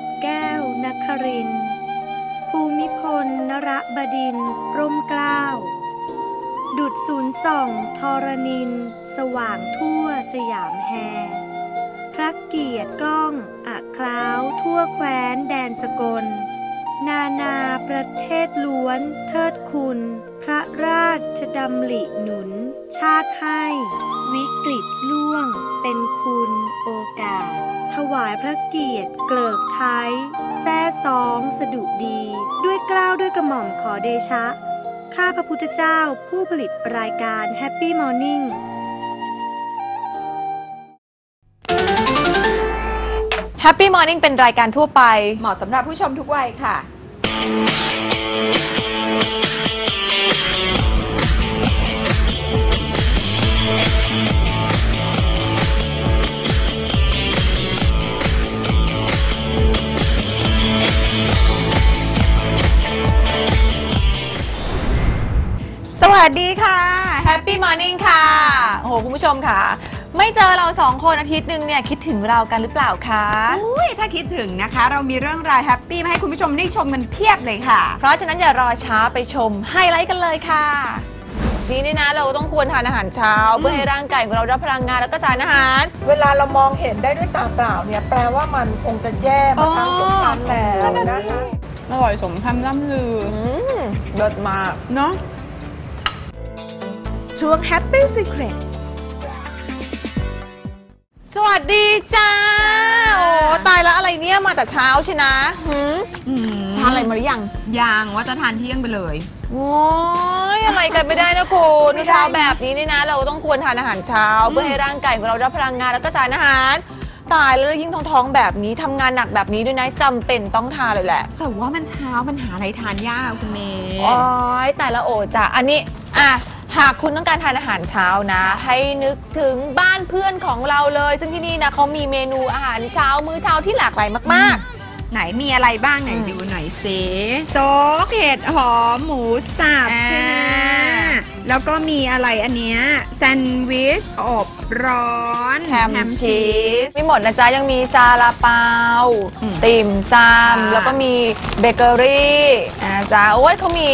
ดแก้วนคริน ภูมิพลนรบดินร่มเกล้า ดุดศูนย์ส่องทรนิน สว่างทั่วสยามแฮ พระเกียรติก้องอัคล้าวทั่วแคว้นแดนสกล นานาประเทศล้วนเทิดคุณ พระราชดำริหนุน ชาติให้ วิกฤตล่วงเป็นคุณโอกาส วายพระเกียรติ เกลิกไทยแซ่ซองสดุดี ด้วยเกล้าวด้วยกระหม่อมขอเดชะ ข้าพระพุทธเจ้าผู้ผลิตรายการแฮปปี้มอร์นิ่งแฮปปี้มอร์นิ่งเป็นรายการทั่วไป เหมาะสำหรับผู้ชมทุกวัยค่ะ วัสดีค่ะ Happy Morning ค่ะ โอ้โห คุณผู้ชมค่ะ ไม่เจอเราสองคนอาทิตย์หนึ่งเนี่ย คิดถึงเรากันหรือเปล่าคะ อุ้ยถ้าคิดถึงนะคะ เรามีเรื่องราวแฮปปี้มาให้คุณผู้ชมได้ชมกันเพียบเลยค่ะ เพราะฉะนั้นอย่ารอช้าไปชมไฮไลท์กันเลยค่ะนี่นี่นะเราต้องควรทานอาหารเช้า เพื่อให้ร่างกายของเราได้พลังงานแล้วก็สารอาหาร เวลาเรามองเห็นได้ด้วยตาเปล่าเนี่ยแปลว่ามันคงจะแย่มาทั้งทุกชั้นแล้วนั่นน่ะนะสิคะอร่อยสมคำล่ำลืออืมเลิศมากเนาะ ช่วง Happy Secret สวัสดีจ้า โอ้ตายแล้วอะไรเนี่ยมาแต่เช้าใช่นะหืมอืมทานอะไรมาหรือยัง ยังว่าจะทานเที่ยงไปเลย โอ้ยอะไรกันไม่ได้นะคุณเช้าแบบนี้นี่นะ เราต้องควรทานอาหารเช้า เพื่อให้ร่างกายของเราได้พลังงานแล้วก็สารอาหาร ตายแล้วยิ่งท้องๆแบบนี้ทำงานหนักแบบนี้ด้วยนะจำเป็นต้องทานเลยแหละ แต่ว่ามันเช้ามันหาอะไรทานยากคุณเมย์ โอ้ยแต่ละโอจ้ะอันนี้ อะ หากคุณต้องการทานอาหารเช้านะ ให้นึกถึงบ้านเพื่อนของเราเลย ซึ่งที่นี่นะเขามีเมนูอาหารเช้ามื้อเช้าที่หลากหลายมากไหนมีอะไรบ้างไหนอืมดูหน่อยสิโจ๊กเห็ดหอมหมูสับอ่า ใช่ไหมแล้วก็มีอะไรอันเนี้ยแซนด์วิชอบร้อนๆแฮมชีส ไม่หมดนะจ๊ะ ยังมีซาลาเปา อืมติ่มซอ่าำแล้วก็มีเบเกอรี่นะจ๊ะ โอ้ยเขามี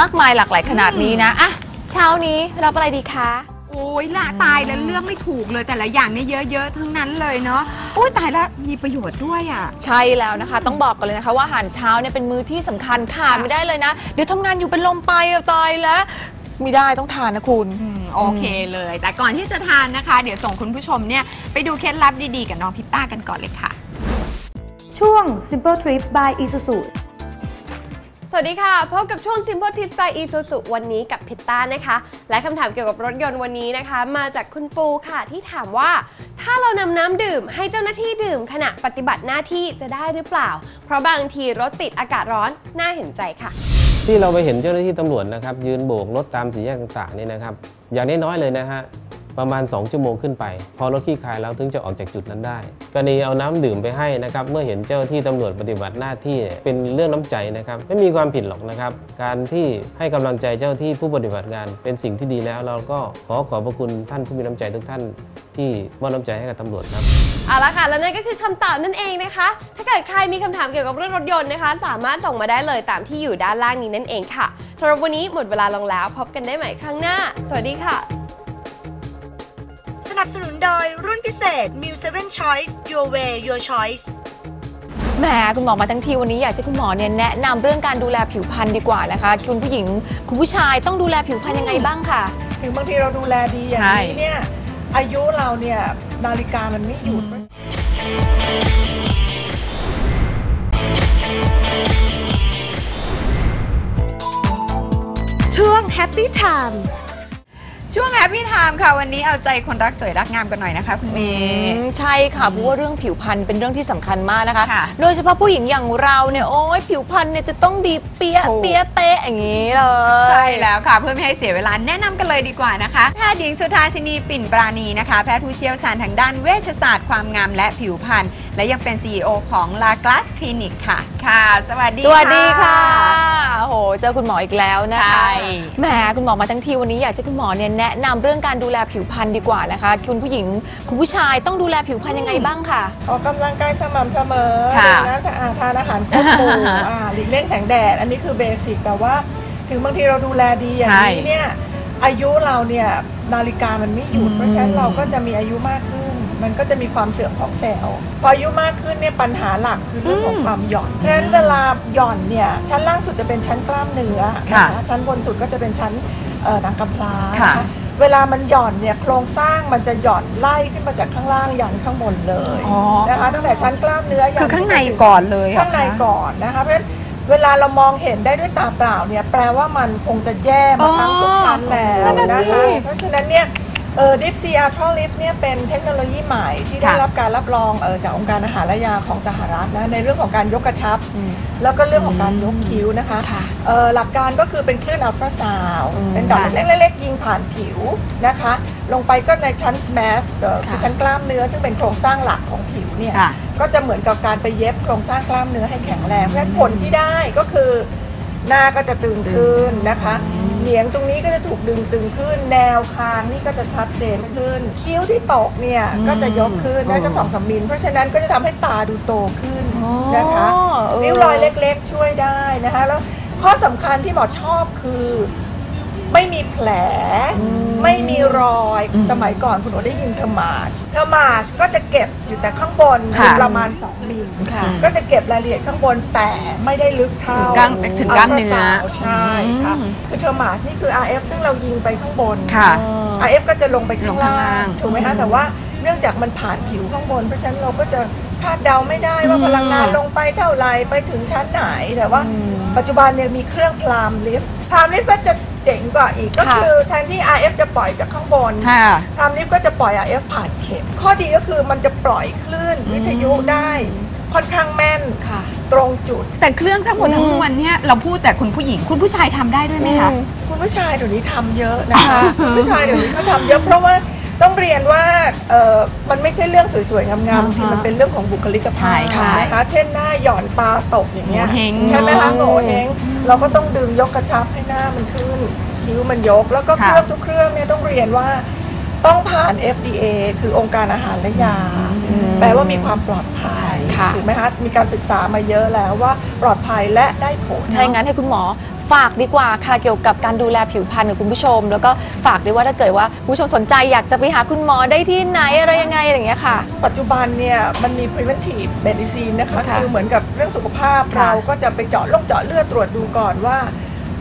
มากมายหลากหลายขนาดนี้นะ อะ เช้านี้รับอะไรดีคะ โอ้ยละตายแล้วเลือกไม่ถูกเลยแต่ละอย่างเนี่ยเยอะๆทั้งนั้นเลยเนาะโอ้ยตายแล้วมีประโยชน์ด้วยอะ ใช่แล้วนะคะ ต้องบอกกันเลยนะคะ ว่าอาหารเช้าเนี่ยเป็นมื้อที่สำคัญขาดไม่ได้เลยนะ เดี๋ยวทำงานอยู่เป็นลมไปอะตายแล้วไม่ได้ต้องทานนะคุณ อืมโอเคเลย แต่ก่อนที่จะทานนะคะ เดี๋ยวส่งคุณผู้ชมเนี่ยไปดูเคล็ดลับดีๆ กับน้องพิตต้ากันก่อนเลยค่ะ ช่วง Simple Trip by Isuzu ส วัสดีค่ะ พบกับช่วง Simple Tips by Isuzu วันนี้กับพิตต้านะคะ และคำถามเกี่ยวกับรถยนต์วันนี้นะคะ มาจากคุณปูค่ะที่ถามว่า ถ้าเรานำน้ำดื่มให้เจ้าหน้าที่ดื่มขณะปฏิบัติหน้าที่จะได้หรือเปล่า เพราะบางทีรถติดอากาศร้อนน่าเห็นใจค่ะ ที่เราไปเห็นเจ้าหน้าที่ตำรวจนะครับยืนโบกรถตามสี่แยกต่างๆนี่นะครับ อย่างน้อยๆเลยนะฮะ ประมาณ 2 ชั่วโมงขึ้นไป พอรถขี้คายแล้วถึงจะออกจากจุดนั้นได้กรณีเอาน้ำดื่มไปให้นะครับเมื่อเห็นเจ้าที่ตำรวจปฏิบัติหน้าที่เป็นเรื่องน้ำใจนะครับไม่มีความผิดหรอกนะครับ การที่ให้กำลังใจเจ้าที่ผู้ปฏิบัติงาน เป็นสิ่งที่ดีแล้ว เราก็ขอขอบพระคุณท่านผู้มีน้ำใจทุกท่านที่มอบน้ำใจให้กับตำรวจครับเอาละค่ะ และนั่นก็คือคำตอบนั่นเองนะคะ ถ้าเกิดใครมีคำถามเกี่ยวกับเรื่องรถยนต์นะคะ สามารถส่งมาได้เลยตามที่อยู่ด้านล่างนี้นั่นเองค่ะสำหรับวันนี้หมดเวลาลงแล้ว พบกันได้ใหม่ครั้งหน้า สวัสดีค่ะ นับสนุนโดยรุ่นพิเศษ m i l 7 Choice Your Way Your Choice แหมคุณหมอมาทั้งทีวันนี้อยากให้คุณหมอเนี่ยแนะนำเรื่องการดูแลผิวพรรณดีกว่านะคะคุณผู้หญิงคุณผู้ชายต้องดูแลผิวพรรณยังไงบ้างค่ะถึงบางทีเราดูแลดีอย่างใช่นี้เนี่ย อายุเราเนี่ยนาฬิกามันไม่หยุด ช่วง Happy Time ช่วงแฮปปี้ไทม์ค่ะ วันนี้เอาใจคนรักสวยรักงามกันหน่อยนะคะคุณเมอืย์มใช่ค่ะเพราะว่าเรื่องผิวพรรณเป็นเรื่องที่สำคัญมากนะคะ ค่ะโดยเฉพาะผู้หญิงอย่างเราเนี่ยโอ้ยผิวพรรณเนี่ยจะต้องดีเปียะถูก เปียะเป๊ะอย่างนี้เลย ใช่แล้วค่ะ เพื่อไม่ให้เสียเวลาแนะนำกันเลยดีกว่านะคะแพทย์หญิงสุธาชินีปิ่นปราณีนะคะ แพทย์ผู้เชี่ยวชาญทางด้านเวชศาสตร์ความงามและผิวพรรณและยังเป็น CEO ของ La Glass Clinic ค่ะแคค่ะ สวัสดีสวัสดีค่ะโอ้โหเจอคุณหมออีกแล้วนะใช่คะแหมคุณหมอมาทั้งทีวันนี้อยากให้คุณหมอเนี่ยแนะนำเรื่องการดูแลผิวพรรณดีกว่านะคะ คุณผู้หญิงคุณผู้ชายต้องดูแลผิวพรรณยังไงบ้างค่ะ ออกกำลังกายสม่ำเสมอค่ะดื่มน้ำสะอาดทานอาหารครบหมู่อ่าหลีกเลี่ยงแสงแดด อันนี้คือเบสิกแต่ว่าถึงบางทีเราดูแลดีอย่างนี้เนี่ยอายุเราเนี่ยนาฬิกามันไม่หยุดเพราะฉะนั้นเราก็จะมีอายุมากขึ้น มันก็จะมีความเสื่อมของเซลล์พออายุมากขึ้นเนี่ยปัญหาหลักคือเรื่องของความหย่อนเพราะฉะนั้นเวลาหย่อนเนี่ยชั้นล่างสุดจะเป็นชั้นกล้ามเนื้อนะคะชั้นบนสุดก็จะเป็นชั้นเอ่อหนังกำพร้าค่ะนะคะเวลามันหย่อนเนี่ยโครงสร้างมันจะหย่อนไล่ขึ้นมาจากข้างล่างยันข้างบนเลยอ๋อ นะคะตั้งแต่ชั้นกล้ามเนื้อยัคือข้างในก่อนเลยเหรอข้างในคะก่อนนะคะเพราะฉะนั้นเวลาเรามองเห็นได้ด้วยตาเปล่าเนี่ยแปลว่ามันคงจะแย่มาทั้งทุกชั้นแล้วนั่นน่ะนะสิคะเพราะฉะนั้นเนี่ย เออ Deep Sea Ultra Lift เนี่ยเป็นเทคโนโลยีใหม่ที่ได้ค่ะรับการรับรองเออจากองค์การอาหารและยาของสหรัฐนะในเรื่องของการยกกระชับแล้วก็เรื่องของการยกคิ้วนะคะค่ะเอ่อหลักการก็คือเป็นคลื่นอัลตราซาวด์อืมเป็นดอกเล็กๆๆยิงผ่านผิวนะคะ ลงไปก็ในชั้น smash เอ่อคือค่ะชั้นกล้ามเนื้อซึ่งเป็นโครงสร้างหลักของผิวเนี่ยค่ะ ก็จะเหมือนกับการไปเย็บโครงสร้างกล้ามเนื้อให้แข็งแรงเพราะฉะนั้นผลที่ได้ก็คือหน้าก็จะตึงขึ้นนะคะ เหนียงตรงนี้ก็จะถูกดึงตึงขึ้น แนวคางนี่ก็จะชัดเจนขึ้น คิ้วที่ตกเนี่ยก็จะยกขึ้นได้สักสองสามมิลเพราะฉะนั้นก็จะทำให้ตาดูโตขึ้นนะคะอ๋อเออริ้วรอยเล็กๆ ช่วยได้นะคะ แล้วข้อสำคัญที่หมอชอบคือ ไม่มีแผล ไม่มีรอย สมัยก่อนคุณโอได้ยินเทอร์มาชเทอร์มาชก็จะเก็บอยู่แต่ข้างบนค่ะประมาณ2มิลค่ะ ก็จะเก็บรายละเอียดข้างบนแต่ไม่ได้ลึกเท่าถึงกล้ามถึงกล้ามเนื้อ ลตรซวด์ใช่ค่ะคือเทอร์มาชนี่คือ RF ซึ่งเรายิงไปข้างบน ค่ะ RF ก็จะลงไปข้างลงข้างล่าล่าง งถูกไหมคะแต่ว่าเนื่องจากมันผ่านผิวข้างบน เพราะฉะนั้นเราก็จะคาดเดาไม่ได้ว่าพลังงานลงไปเท่าไหร่ไปถึงชั้นไหนแต่ว่า ปัจจุบันเนี่ยมีเครื่องพลามลิฟต์พลามลิฟต์ก็จะ เจ๋งกว่าอีกก็ค่ะคือแทนที่ RF จะปล่อยจากข้างบนค่ะพลามลิฟต์ก็จะปล่อย RF ผ่านเข็ม ข้อดีก็คือมันจะปล่อยคลื่นวิทยุได้ค่อนข้างแม่นค่ะ ตรงจุด แต่เครื่องทั้งหมดทั้งมวลเนี่ยเราพูดแต่คุณผู้หญิง คุณผู้ชายทำได้ด้วยไหมคะ คุณผู้ชายเดี๋ยวนี้ทำเยอะนะคะ คุณผู้ชายเดี๋ยวนี้ก็ทำเยอะเพราะว่า ต้องเรียนว่าเอ่อมันไม่ใช่เรื่องสวยๆงามๆบางทีมันเป็นเรื่องของบุคลิกภาพใช่ค่ะนะคะ เช่นหน้าหย่อนตาตกอย่างเงี้ยโงเห้ง ใช่ไหมคะโง่เฮงเราก็ต้องดึงยกกระชับให้หน้ามันขึ้น คิ้วมันยก แล้วก็เคค่ะรื่องทุกเครื่องเนี่ยต้องเรียนว่าต้องผ่าน FDA คือองค์การอาหารและยา แปลว่ามีความปลอดภัยค่ะ ถูกไหมคะมีการศึกษามาเยอะแล้วว่าปลอดภัยและได้ผล ถ้าอย่างนั้นให้คุณหมอ ฝากดีกว่าค่ะเกี่ยวกับการดูแลผิวพรรณกับคุณผู้ชม แล้วก็ฝากด้วยว่าถ้าเกิดว่าคุณผู้ชมสนใจอยากจะไปหาคุณหมอได้ที่ไหนอะไรยังไงอะไรอย่างเงี้ยค่ะ ปัจจุบันเนี่ยมันมี preventive medicine นะคะค่ะคือเหมือนกับเรื่องสุขภาพค่ะเราก็จะไปเจาะลงเจาะเลือดตรวจดูก่อนว่า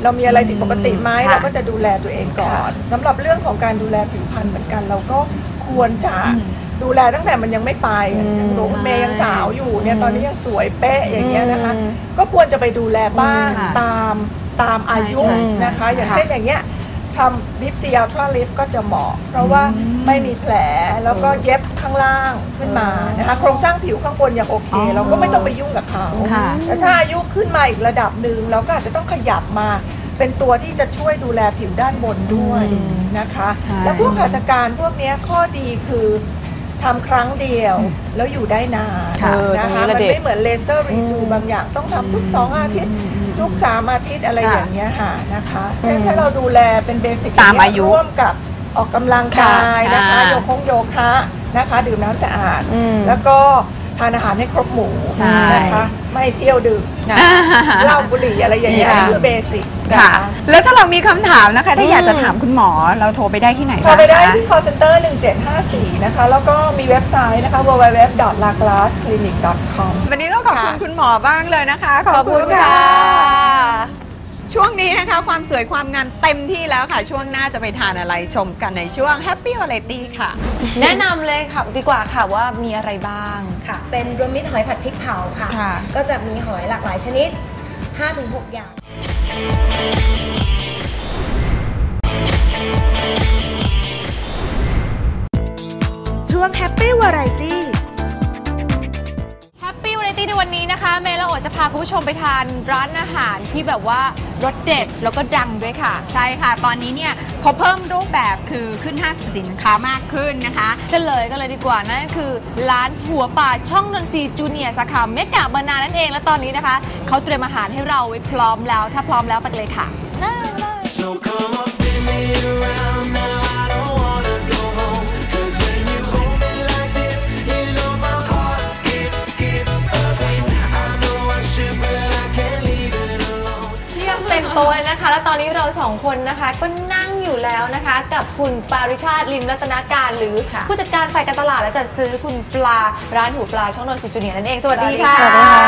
เรามีอะไรผิดปกติไหมค่ะเราก็จะดูแลตัวเองก่อนสำหรับเรื่องของการดูแลผิวพรรณเหมือนกัน เราก็ควรจะดูแลตั้งแต่มันยังไม่ไปอย่างหนูคุณเมย์ยังสาวอยู่เนี่ยตอนนี้ยังสวยเป๊ะอย่างเงี้ยนะคะก็ควรจะไปดูแลบ้างค่ะ ตาม ตามอายุใช่ใช่นะคะ อย่างค่ะ เช่นอย่างเงี้ยทำ Deep Sea Ultra Lift ก็จะเหมาะ เพราะว่าไม่มีแผลแล้วก็เย็บข้างล่างขึ้นมานะคะโครงสร้างผิวข้างบนยังโอเค เราก็ไม่ต้องไปยุ่งกับเขา ค่ะ แต่ถ้าอายุขึ้นมาอีกระดับหนึ่งเราก็อาจจะต้องขยับมา เป็นตัวที่จะช่วยดูแลผิวด้านบนด้วยนะคะ ใช่ แล้วพวกหัตถการพวกเนี้ยข้อดีคือ ทำครั้งเดียวแล้วอยู่ได้นานค่ะเออนะตรงนี้คะละมันเด็ด ไม่เหมือนเลเซอร์รีจูบางอย่างต้องทำทุกสองอาทิตย์ ทุกสามอาทิตย์อะไรค่ะอย่างเงี้ยค่ะนะคะงั้นถ้าเราดูแลเป็นเบสิกตามอายุร่วมกับออกกำลังกายนะคะค่ะโยคงโยคะนะคะ ดื่มน้ำสะอาด อืมแล้วก็ทานอาหารให้ครบหมู่ใช่นะคะ ไม่เที่ยวดื่มเหล้าบุหรี่อะไรอย่างเงี้ยค่ะนี่คือเบสิกนะค่ะคะแล้วถ้าเรามีคำถามนะคะถ้าอยากจะถามคุณหมอเราโทรไปได้ที่ไหนโทรไปได้บ้างคะที่ call center 1754 นะคะ แล้วก็มีเว็บไซต์นะคะ www.laglassclinic.com วันนี้ต้องขอบคุณคุณหมอบ้างเลยนะคะ ขอบคุณค่ะ ช่วงนี้นะคะ ความสวยความงามเต็มที่แล้วค่ะ ช่วงหน้าจะไปทานอะไรชมกันในช่วง Happy Variety ค่ะ แนะนำเลยค่ะดีกว่าค่ะว่ามีอะไรบ้าง ค่ะ เป็นรวมมิตรหอยผัดพริกเผาค่ะ ค่ะ ก็จะมีหอยหลากหลายชนิด 5-6 อย่าง ช่วง Happy Variety Happy Variety ในวันนี้นะคะ เมย์และโอจะพาคุณผู้ชมไปทานร้านอาหารที่แบบว่ารสเด็ดแล้วก็ดังด้วยค่ะ ใช่ค่ะ ตอนนี้เนี่ยเขาเพิ่มรูปแบบคือขึ้นห้างสรรพสินค้ามากขึ้นนะคะเฉลยกันเลยดีกว่านั่นคือ ร้านหัวป่าช่องนนทรีจูเนียร์สาขาเมกะบานานั่นเอง และตอนนี้นะคะเขาเตรียมอาหารให้เราไว้พร้อมแล้ว ถ้าพร้อมแล้วไปกันเลยค่ะ So come on, spin me around now. โต๊ะเลยนะคะ แล้วตอนนี้เราสองคนนะคะก็นั่งอยู่แล้วนะคะ กับคุณปาริชาติลิมรัตนาการหรือผู้จัดการฝ่ายการตลาดและจัดซื้อคุณปลาร้านหูปลาช่องนนทรีย์จูเนียร์นั่นเองสวัสดีค่ะสวัสดีค่ะ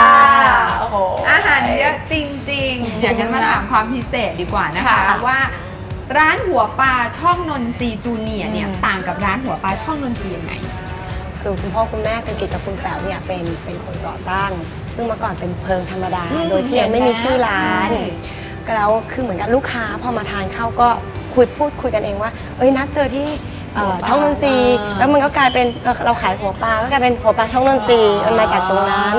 โอ้โหอาหารเยอะจริงๆ อย่างนั้นมาถามความพิเศษดีกว่านะคะค่ะว่าร้านหัวปลาช่องนนทรีย์จูเนียร์เนี่ยต่างกับร้านหัวปลาช่องนนทรีย์ยังไงคือคุณพ่อคุณแม่คุณกิตกับคุณแป๋วเนี่ยเป็นเป็นคนก่อตั้ง ซึ่งเมื่อก่อนเป็นเพลิงธรรมดา โดยที่ยังไม่มีชื่อร้านก็ แล้วคือเหมือนกับลูกค้าพอมาทานเข้าก็คุยพูดคุยกันเองว่า เอ้ยนัดเจอที่ เอ่อช่องนนทรีย์แล้วมันก็กลายเป็นเอ่อเราขายหัวปลาก็กลายเป็นหัวปลาช่องนนทรีย์มันมาจากตรงนั้น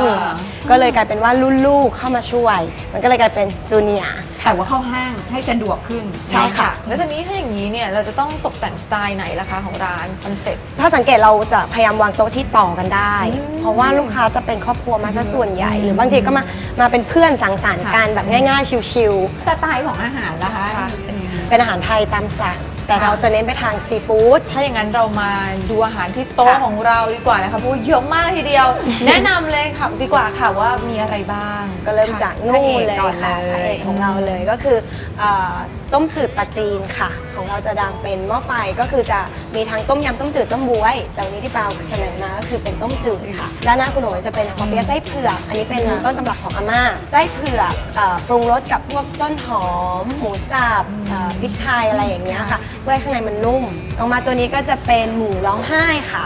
ก็เลยกลายเป็นว่ารุ่นลูกเข้ามาช่วย มันก็เลยกลายเป็นจูเนียร์ แต่ว่าเข้าห้างให้สะดวกขึ้นใช่ค่ะ แล้วทีนี้ถ้าอย่างนี้เนี่ยเราจะต้องตกแต่งสไตล์ไหนล่ะคะของร้านคอนเซ็ปต์ ถ้าสังเกตเราจะพยายามวางโต๊ะที่ต่อกันได้ เพราะว่าลูกค้าจะเป็นครอบครัวมาซะส่วนใหญ่ หรือบางทีก็มามาเป็นเพื่อนสังสรรค์กันแบบง่ายๆชิวสไตล์ของอาหารล่ะคะค่ะเป็นยังไง ๆ เป็นอาหารไทยตามสั่ง แต่เราจะเน้นไปทางซีฟู้ดถ้าอย่างนั้นเรามาดูอาหารที่โต๊ะของเราดีกว่านะคะเพราะว่าเยอะมากทีเดียว แนะนำเลยค่ะดีกว่าค่ะว่ามีอะไรบ้าง ก็เริ่มจากนู่นเลยพระเอกก่อนค่ะเลยพระเอกของเราเลยก็คือเอ่อต้มจืดปลาจีนค่ะ ของเราจะดังเป็นหม้อไฟก็คือจะมีทั้งต้มยำต้มจืดต้มบวย แต่วันนี้ที่เปาเสนอมาก็คือเป็นต้มจืดค่ะด้านหน้าคุณโอ๋จะเป็นปอเปี๊ยะไส้เผือกอันนี้เป็นต้นตำรับของอาม่าไส้เผือกเอ่อปรุงรสกับพวกต้นหอมหมูสับเอ่อพริกไทยอะไรอย่างเงี้ยค่ะ เพื่อให้ข้างในมันนุ่มออกมาตัวนี้ก็จะเป็นหมูร้องไห้ค่ะ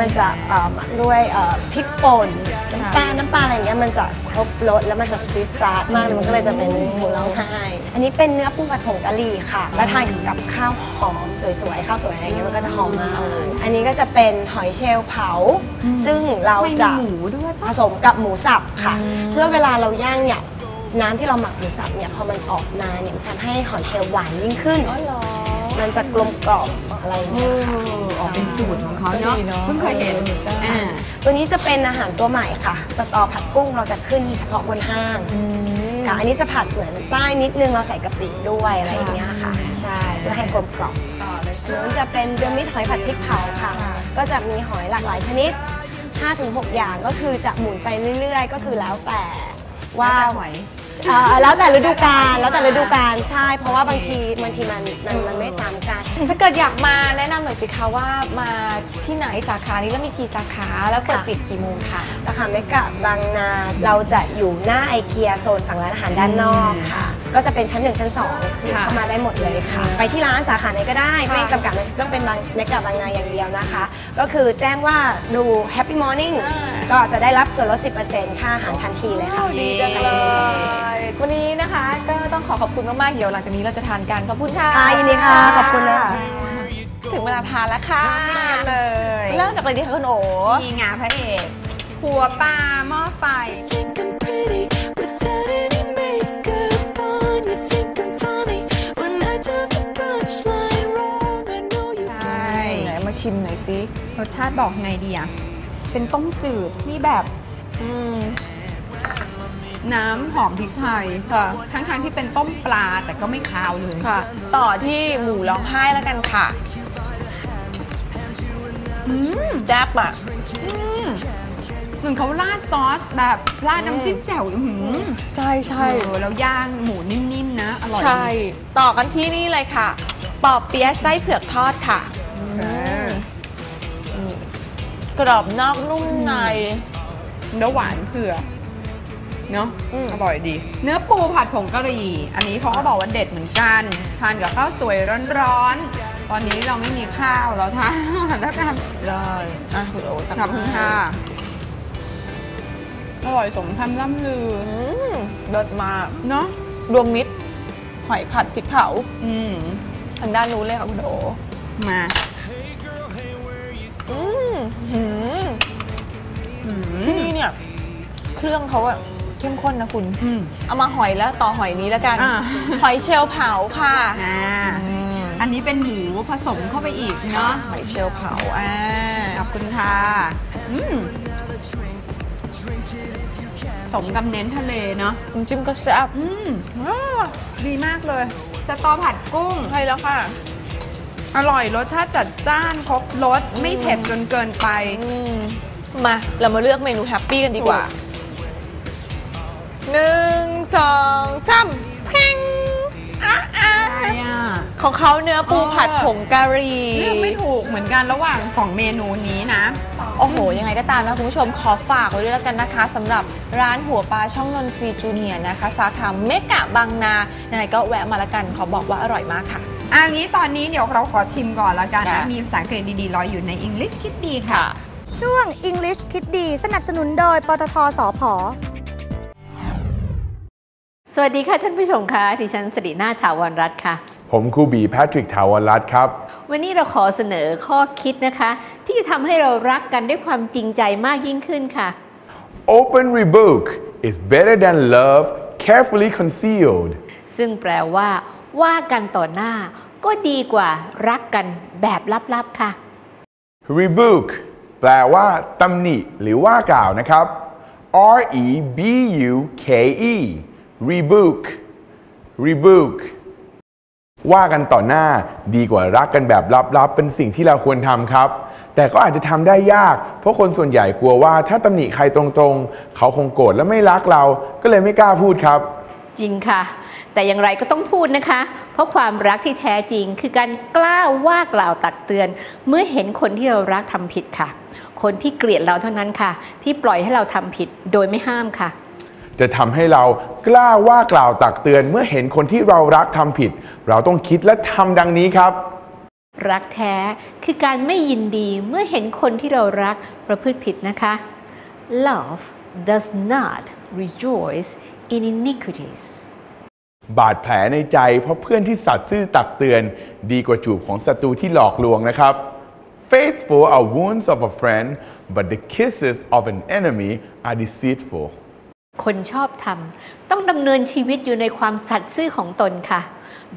มันจะเอ่อหมักด้วยเอ่อพริกป่นน้ำปลาน้ำปลาอะไรอย่างเงี้ยมันจะครบรสแล้วมันจะซีดซาดมากเลยมันก็เลยจะเป็นหมูร้องไห้อันนี้เป็นเนื้อปูผัดผงกะหรี่ค่ะ แล้วทานกับข้าวหอมสวยๆข้าวสวยอะไรเงี้ยมันก็จะหอมมากอันนี้ก็จะเป็นหอยเชลล์เผา ซึ่งเราจะไม่มีหมูด้วยปะ ผสมกับหมูสับค่ะ เพื่อเวลาเราย่างเนี่ยน้ำที่เราหมักหมูสับเนี่ยพอมันออกมาเนี่ยมันทำให้หอยเชลล์หวานยิ่งขึ้น อ๋อเหรอ มันจะกลมกล่อมอะไรอย่างเงี้ยค่ะออกเป็นสูตรของเขาเนาะก็ดีเนอะเพิ่งเคยเห็นใช่อ่าตัวนี้จะเป็นอาหารตัวใหม่ค่ะ สตอผัดกุ้งเราจะขึ้นเฉพาะบนห้างค่ะอันนี้จะผัดเหมือนใต้นิดนึงเราใส่กะปิด้วยอะไรอย่างเงี้ยค่ะ ใช่เพื่อให้กลมกล่อมนู้นจะเป็นเดมิทหอยผัดพริกเผาค่ะ ก็จะมีหอยหลากหลายชนิด 5-6 อย่างก็คือจะหมุนไปเรื่อย ๆ ก็คือแล้วแต่ว่าแล้วแต่หอย เอ่อแล้วแต่ฤดูกาลแล้วแต่ฤดูกาลใช่ เพราะว่าบางทีบางทีมันมันมันไม่ซ้ำกัน ถ้าเกิดอยากมาแนะนำหน่อยสิคะว่ามาที่ไหนสาขานี้แล้วมีกี่สาขาแล้วเปิดค่ะ ปิดกี่โมงค่ะสาขาเมกะบางนาเราจะอยู่หน้าไอเกียโซนฝั่งร้านอาหารด้านนอกค่ะ ก็จะเป็นชั้น1ชั้น2คือค่ะเข้ามาได้หมดเลยค่ะ ไปที่ร้านสาขาไหนก็ได้ ค่ะไม่จำกัดเลยต้องเป็นบางเมกะบางนาอย่างเดียวนะคะ ก็คือแจ้งว่าดู Happy Morning ก็จะได้รับส่วนลด 10%ค่าอาหารทันทีเลยค่ะดีจังเลยวันนี้นะคะก็ต้องขอขอบคุณมากๆ เดี๋ยวหลังจากนี้เราจะทานกัน ขอบคุณค่ะค่ะยินดีค่ะขอบคุณนะคะถึงเวลาทานแล้วค่ะเลยเริ่มจากอะไรดีคะคุณโอมีงาพระเอกหัวปลาหม้อไฟ ชิมหน่อยสิรสชาติบอกไงดีอะเป็นต้มจืดที่แบบ อืม น้ำหอมพริกไทยค่ะ ทั้งๆที่เป็นต้มปลาแต่ก็ไม่คาวเลยค่ะ ต่อที่หมูร้องไห้แล้วกันค่ะอืมแจ๊บอะอืมเหมือนเขาราดซอสแบบราดน้ำจิ้มแจ่วอื้อหือใช่ใช่ เออแล้วย่างหมูนิ่มๆนะ อร่อยใช่ ต่อกันที่นี่เลยค่ะ ปอบเปี๊ยะไส้เผือกทอดค่ะเอออืม กรอบนอกนุ่มใน แล้วหวานเผือกเนาะอืม อร่อยดี เนื้อปูผัดผงกะหรี่ อันนี้เขาก็บอกว่าเด็ดเหมือนกัน ทานกับข้าวสวยร้อนๆ ตอนนี้เราไม่มีข้าวเราทานแล้วกันได้อะคุณโอตักขอบคุณค่ะอร่อยสมคำล่ำลืออืมเลิศมากเนาะรวมมิตรหอยผัดพริกเผาอืม ทางด้านนู้นเลยค่ะคุณโอมา อืมหืมอืที่มนี่เนี่ย เครื่องเขาอะเข้มข้นนะคุณ อืม เอามาหอยแล้วต่อหอยนี้แล้วกัน อ่า หอยเชลล์เผาค่ะอ่าอืมอันนี้เป็นหมูผสมเข้าไปอีกเนาะหอยเชลล์เผาอ่าขอบคุณค่ะอืมสมกับเน้นทะเลเนาะน้ำจิ้มก็แซ่บอืมอ้าวดีมากเลย สตอผัดกุ้ง ใช่แล้วค่ะ อร่อยรสชาติจัดจ้านครบรสไม่เผ็ดจนเกินไป อืมมาเรามาเลือกเมนูแฮปปี้กันดีกว่าหนึ่งสองสามแพงอะอะอะไรอะ ของเขาเนื้อปูผัดผงกะหรี่ เลือกไม่ถูกเหมือนกันระหว่างสองเมนูนี้นะ โอ้โห ยังไงก็ตามนะคุณผู้ชมขอฝากไว้ด้วยแล้วกันนะคะสำหรับร้านหัวปลาช่องนนทรีจูเนียร์นะคะ สาขาเมกะบางนายังไงก็แวะมาแล้วกันขอบอกว่าอร่อยมากค่ะ อันนี้ตอนนี้เดี๋ยวเราขอชิมก่อนละกันนะค่ะ มีภาษาอังกฤษดีๆรออยู่ใน English คิดดีค่ะ ช่วง English คิดดีสนับสนุนโดย ปตทสพ สวัสดีค่ะท่านผู้ชมคะดิฉันสิรินาถถาวรรัตน์ค่ะ ผมครูบีแพทริกถาวรรัตน์ครับ วันนี้เราขอเสนอข้อคิดนะคะ ที่จะทำให้เรารักกันด้วยความจริงใจมากยิ่งขึ้นค่ะ Open rebuke is better than love carefully concealed ซึ่งแปลว่า ว่ากันต่อหน้า ก็ดีกว่ารักกันแบบลับๆค่ะ rebuke แปลว่าตำหนิหรือว่ากล่าวนะครับ R E B U K E rebuke rebuke ว่ากันต่อหน้าดีกว่ารักกันแบบลับๆ เป็นสิ่งที่เราควรทำครับ แต่ก็อาจจะทำได้ยาก เพราะคนส่วนใหญ่กลัวว่าถ้าตำหนิใครตรงๆ เขาคงโกรธและไม่รักเราก็เลยไม่กล้าพูดครับ จริงค่ะ แต่อย่างไรก็ต้องพูดนะคะ เพราะความรักที่แท้จริงคือการกล้าว่ากล่าวตักเตือน เมื่อเห็นคนที่เรารักทำผิดค่ะ คนที่เกลียดเราเท่านั้นค่ะ ที่ปล่อยให้เราทำผิดโดยไม่ห้ามค่ะ จะทำให้เรากล้าว่ากล่าวตักเตือน เมื่อเห็นคนที่เรารักทำผิด เราต้องคิดและทำดังนี้ครับ รักแท้คือการไม่ยินดีเมื่อเห็นคนที่เรารักประพฤติผิดนะคะ Love does not rejoice in iniquities บาดแผลในใจเพราะเพื่อนที่สัตย์ซื่อตักเตือนดีกว่าจูบของศัตรูที่หลอกลวงนะครับ Faithful are wounds of a friend but the kisses of an enemy are deceitful คนชอบธรรมต้องดำเนินชีวิตอยู่ในความสัตย์ซื่อของตนค่ะ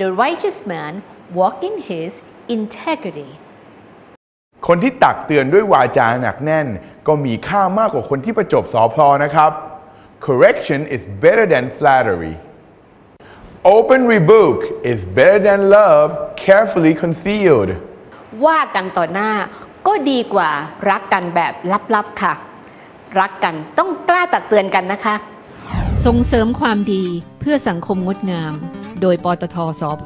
The righteous man walk in his integrity คนที่ตักเตือนด้วยวาจาหนักแน่น ก็มีค่ามากกว่าคนที่ประจบสอพลอนะครับ Correction is better than flattery Open rebuke is better than love carefully concealed ว่ากันต่อหน้าก็ดีกว่ารักกันแบบลับๆค่ะ รักกันต้องกล้าตักเตือนกันนะคะ ส่งเสริมความดีเพื่อสังคมงดงาม โดยปตทสพ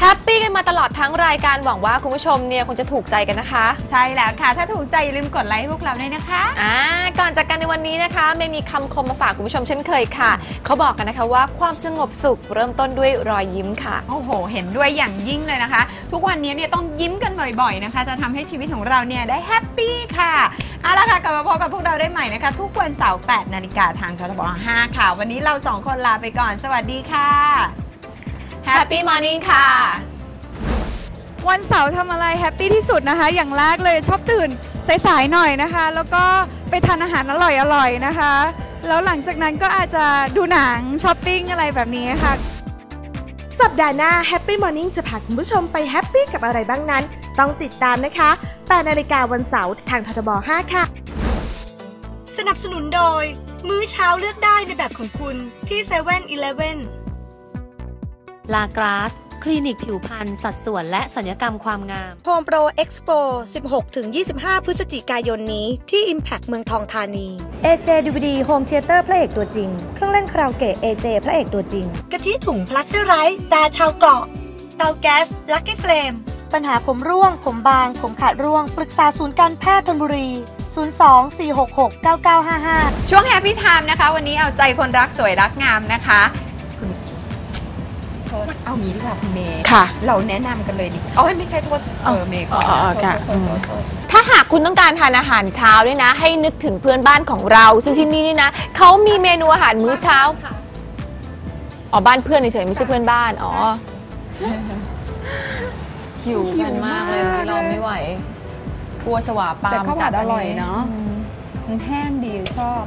แฮปปี้กันมาตลอดทั้งรายการหวังว่าคุณผู้ชมเนี่ยคงจะถูกใจกันนะคะ ใช่แล้วค่ะ ถ้าถูกใจอย่าลืมกดไลค์ให้พวกเราด้วยนะคะอ่าก่อนจากกันในวันนี้นะคะไม่มีคำคมมาฝากคุณผู้ชมเช่นเคยค่ะ เขาบอกกันนะคะว่าความสงบสุขเริ่มต้นด้วยรอยยิ้มค่ะ โอ้โห เห็นด้วยอย่างยิ่งเลยนะคะ ทุกวันนี้เนี่ยต้องยิ้มกันบ่อยๆนะคะ จะทำให้ชีวิตของเราเนี่ยได้แฮปปี้ค่ะเอาละค่ะกลับมาพบกับพวกเราได้ใหม่นะคะ ทุกวันเสาร์8นาฬิกาทางททบ5ค่ะ วันนี้เราสองคนลาไปก่อนสวัสดีค่ะ Happy Morning ค่ะ วันเสาร์ทำอะไรแฮปปี้ที่สุดนะคะ อย่างแรกเลยชอบตื่นสายๆหน่อยนะคะ แล้วก็ไปทานอาหารอร่อยๆนะคะ แล้วหลังจากนั้นก็อาจจะดูหนังช้อปปิ้งอะไรแบบนี้ค่ะ สัปดาห์หน้า Happy Morning จะพาคุณผู้ชมไปแฮปปี้กับอะไรบ้างนั้น ต้องติดตามนะคะ8นาฬิกาวันเสาร์ทางททบ 5 ค่ะ สนับสนุนโดย มื้อเช้าเลือกได้ในแบบของคุณที่7 e เ e ่ e อ ลากราส คลินิกผิวพรรณสัดส่วนและสัญญกรรมความงาม Home Pro Expo 16-25 พฤศจิกายนนี้ที่ Impact เมืองทองธานี AJ DVD Home Theater พระเอกตัวจริง เครื่องเล่นคาราโอเกะ AJ พระเอกตัวจริง กะทิถุงพลัสเตอร์ไรต์ตาชาวเกาะ เตาแก๊สลักกี้เฟลมปัญหาผมร่วง ผมบาง ผมขาดร่วง ปรึกษาศูนย์การแพทย์ธนบุรี 02-466-9955 ช่วงแฮปปี้ไทม์นะคะ วันนี้เอาใจคนรักสวยรักงามนะคะ เอางี้ดีกว่าคุณเมย์ค่ะเราแนะนำกันเลยดิอ๋อไม่ใช่โทษเออเมย์อ๋ออ๋อค่ะโทษโทษโทษโทษ ถ้าหากคุณต้องการทานอาหารเช้าด้วยนะ ให้นึกถึงเพื่อนบ้านของเรา ซึ่งที่นี่นี่นะเขามีเมนูอาหารมื้อเช้าอ๋อบ้านเพื่อนเฉยๆไม่ใช่เพื่อนบ้านอ๋อหิวกันมากเลยวันนี้เราไม่ไหวกลัวจะหวาปามแต่ข้าวผัดจัอร่อยนี้เนาะ มันแห้งดีชอบ